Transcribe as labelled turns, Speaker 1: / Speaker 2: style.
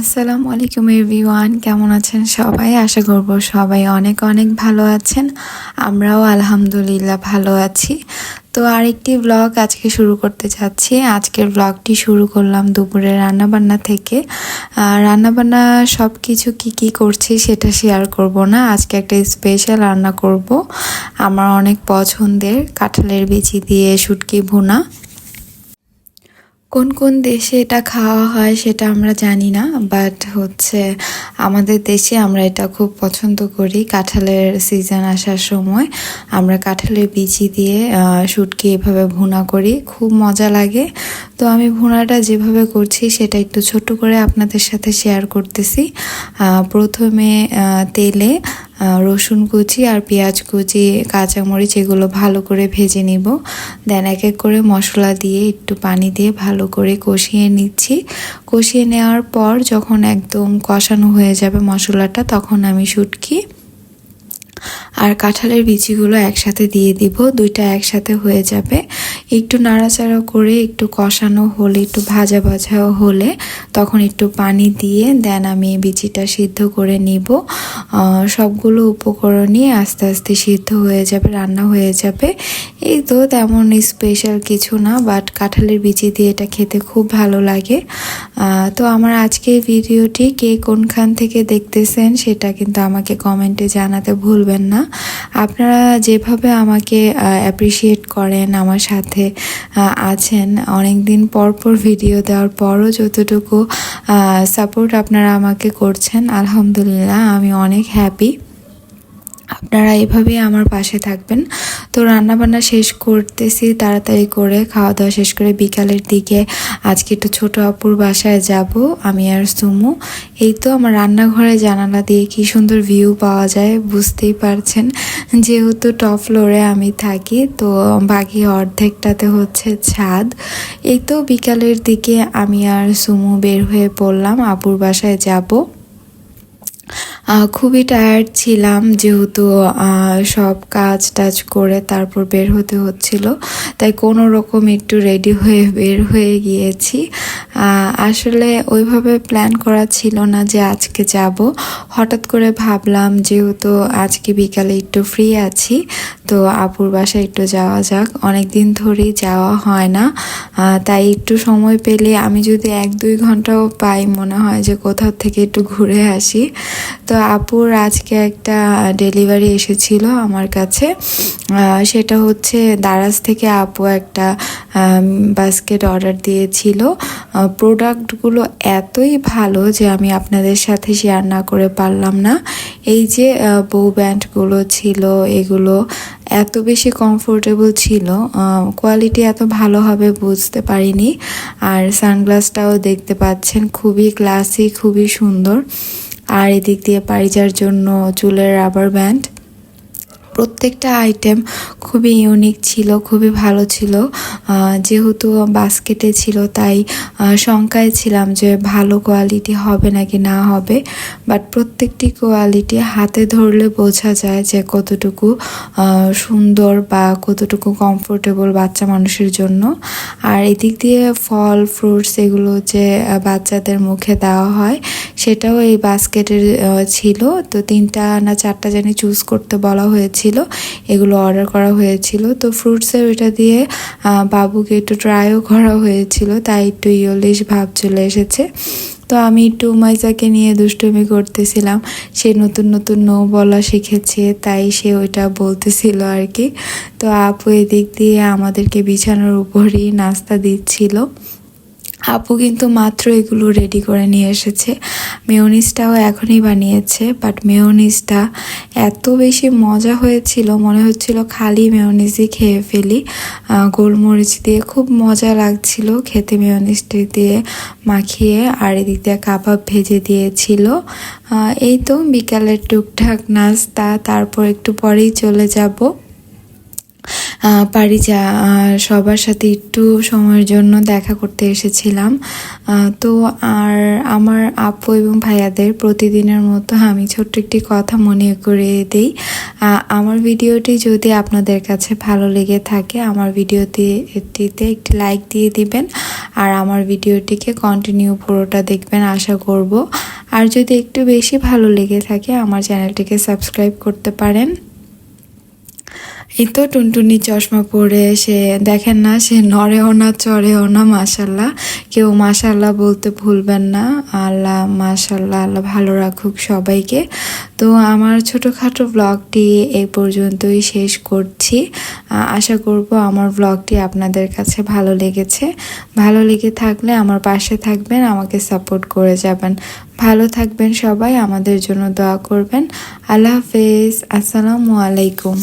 Speaker 1: আসসালামু আলাইকুম এভরিওয়ান, কেমন আছেন সবাই? আশা করব সবাই অনেক অনেক ভালো আছেন। আমরাও আলহামদুলিল্লাহ ভালো আছি। তো আরেকটি ব্লগ আজকে শুরু করতে চাচ্ছি। আজকের ব্লগটি শুরু করলাম দুপুরে রান্নাবান্না থেকে। রান্নাবান্না সব কিছু কী কী করছি সেটা শেয়ার করব না। আজকে একটা স্পেশাল রান্না করব। আমার অনেক পছন্দের কাঁঠালের বিচি দিয়ে শুটকি ভুনা। কোন কোন দেশে এটা খাওয়া হয় সেটা আমরা জানি না বাট হচ্ছে আমাদের দেশে আমরা এটা খুব পছন্দ করি। কাঁঠালের সিজন আসার সময় আমরা কাঁঠালের বিচি দিয়ে শুটকি এভাবে ভুনা করি। খুব মজা লাগে। তো আমি ভুনাটা যেভাবে করছি সেটা একটু ছোট করে আপনাদের সাথে শেয়ার করতেছি। প্রথমে তেলে রসুন কুচি আর পেঁয়াজ কুচি, কাঁচামরিচ এগুলো ভালো করে ভেজে নিব। দেন এক এক করে মশলা দিয়ে একটু পানি দিয়ে ভালো করে কষিয়ে নিচ্ছি। কষিয়ে নেওয়ার পর যখন একদম কষানো হয়ে যাবে মশলাটা, তখন আমি শুটকি আর কাঁঠালের বিচিগুলো একসাথে দিয়ে দিব। দুইটা একসাথে হয়ে যাবে। একটু নাড়াচাড়া করে একটু কষানো হলে, একটু ভাজা ভাজাও হলে তখন একটু পানি দিয়ে দেন আমি বিচিটা সিদ্ধ করে নিব। সবগুলো উপকরণই আস্তে আস্তে সিদ্ধ হয়ে যাবে, রান্না হয়ে যাবে। এই তো তেমন স্পেশাল কিছু না বাট কাঁঠালের বিচি দিয়ে এটা খেতে খুব ভালো লাগে। তো আমার আজকের ভিডিওটি কে কোনখান থেকে দেখতেছেন সেটা কিন্তু আমাকে কমেন্টে জানাতে ভুলবেন না। আপনারা যেভাবে আমাকে অ্যাপ্রিসিয়েট করেন, আমার সাথে আছেন অনেক দিন পর পর ভিডিও দেওয়ার পরও যতটুকু সাপোর্ট আপনারা আমাকে করছেন, আলহামদুলিল্লাহ, আমি অনেক হ্যাপি আপনারা এভাবেই আমার পাশে থাকবেন। তো রান্নাবান্না শেষ করতেছি, তাড়াতাড়ি করে খাওয়া দাওয়া শেষ করে বিকালের দিকে আজকে একটু ছোট আপুর বাসায় যাব, আমি আর সুমু। এই তো আমার রান্নাঘরে জানালা দিয়ে কি সুন্দর ভিউ পাওয়া যায়, বুঝতেই পারছেন। যেহেতু টপ ফ্লোরে আমি থাকি, তো বাকি অর্ধেকটাতে হচ্ছে ছাদ। এই তো বিকালের দিকে আমি আর সুমু বের হয়ে পড়লাম, আপুর বাসায় যাব। খুবই টায়ার্ড ছিলাম যেহেতু সব কাজ টাজ করে তারপর বের হতে হচ্ছিল। তাই কোনো রকম একটু রেডি হয়ে বের হয়ে গিয়েছি। আসলে ওইভাবে প্ল্যান করা ছিল না যে আজকে যাব। হঠাৎ করে ভাবলাম যেহেতু আজকে বিকালে একটু ফ্রি আছি তো আপুর বাসায় একটু যাওয়া যাক। অনেক দিন ধরেই যাওয়া হয় না। তাই একটু সময় পেলে আমি যদি এক, দুই ঘন্টাও পাই, মনে হয় যে কোথাও থেকে একটু ঘুরে আসি। তো আপুর আজকে একটা ডেলিভারি এসেছিল আমার কাছে। সেটা হচ্ছে দারাজ থেকে আপু একটা বাস্কেট অর্ডার দিয়েছিল। প্রোডাক্টগুলো এতই ভালো যে আমি আপনাদের সাথে শেয়ার না করে পারলাম না। এই যে বউ ব্যান্ডগুলো ছিল, এগুলো এত বেশি কমফোর্টেবল ছিল কোয়ালিটি এত ভালো হবে বুঝতে পারিনি। আর সানগ্লাসটাও দেখতে পাচ্ছেন, খুবই ক্লাসি খুবই সুন্দর। আর এদিক দিয়ে পারিজার জন্য চুলের রাবার ব্যান্ড প্রত্যেকটা আইটেম খুবই ইউনিক ছিল, খুবই ভালো ছিল। যেহেতু বাস্কেটে ছিল, তাই শঙ্কায় ছিলাম যে ভালো কোয়ালিটি হবে নাকি না হবে। বাট প্রত্যেকটি কোয়ালিটি হাতে ধরলে বোঝা যায় যে কতটুকু সুন্দর বা কতটুকু কমফোর্টেবল বাচ্চা মানুষের জন্য। আর এদিক দিয়ে ফল ফ্রুটস এগুলো যে বাচ্চাদের মুখে দেওয়া হয়, সেটাও এই বাস্কেটের ছিল। তো তিনটা না চারটা জানি চুজ করতে বলা হয়েছিল। ছিল, এগুলো অর্ডার করা হয়েছিল। তো ফ্রুটসের ওইটা দিয়ে বাবুকে একটু ট্রাইও করা হয়েছিল, তাই একটু ইয়লিশ ভাব চলে এসেছে। তো আমি একটু মাইজাকে নিয়ে দুষ্টুমি করতেছিলাম। সে নতুন নতুন নো বলা শিখেছে, তাই সে ওইটা বলতেছিল আর কি। তো আপু এদিক দিয়ে আমাদেরকে বিছানার উপরই নাস্তা দিচ্ছিল। আপু কিন্তু মাত্র এগুলো রেডি করে নিয়ে এসেছে। মেয়নিসটাও এখনই বানিয়েছে বাট মেয়নিসটা এত বেশি মজা হয়েছিল, মনে হচ্ছিল খালি মেয়নিসই খেয়ে ফেলি। গোলমরিচ দিয়ে খুব মজা লাগছিল খেতে মেয়নিসটি দিয়ে মাখিয়ে, আর এদিক দিয়ে কাবাব ভেজে দিয়েছিল। এই তো বিকালের টুকটাক নাস্তা, তারপর একটু পরেই চলে যাব। আহ, পারিজা সবার সাথে একটু সময়ের জন্য দেখা করতে এসেছিলাম। তো আর আমার আপু এবং ভাইয়াদের প্রতিদিনের মতো আমি ছোট্ট একটি কথা মনে করে দিই। আমার ভিডিওটি যদি আপনাদের কাছে ভালো লেগে থাকে আমার ভিডিওতে এটিতে একটি লাইক দিয়ে দিবেন। আর আমার ভিডিওটিকে কন্টিনিউ পুরোটা দেখবেন আশা করব। আর যদি একটু বেশি ভালো লেগে থাকে আমার চ্যানেলটিকে সাবস্ক্রাইব করতে পারেন। এই তো টুনটুনি চশমা পরে, সে দেখেন না, সে নড়েও না, চড়েও না মাসাল্লাহ কেউ মাসাল্লাহ বলতে ভুলবেন না। আল্লাহ মাসাল্লাহ আল্লাহ ভালো রাখুক সবাইকে। তো আমার ছোটোখাটো ব্লগটি এই পর্যন্তই শেষ করছি। আশা করব আমার ব্লগটি আপনাদের কাছে ভালো লেগেছে। ভালো লেগে থাকলে আমার পাশে থাকবেন, আমাকে সাপোর্ট করে যাবেন। ভালো থাকবেন সবাই, আমাদের জন্য দোয়া করবেন। আল্লাহ হাফেজ, আসসালামু আলাইকুম।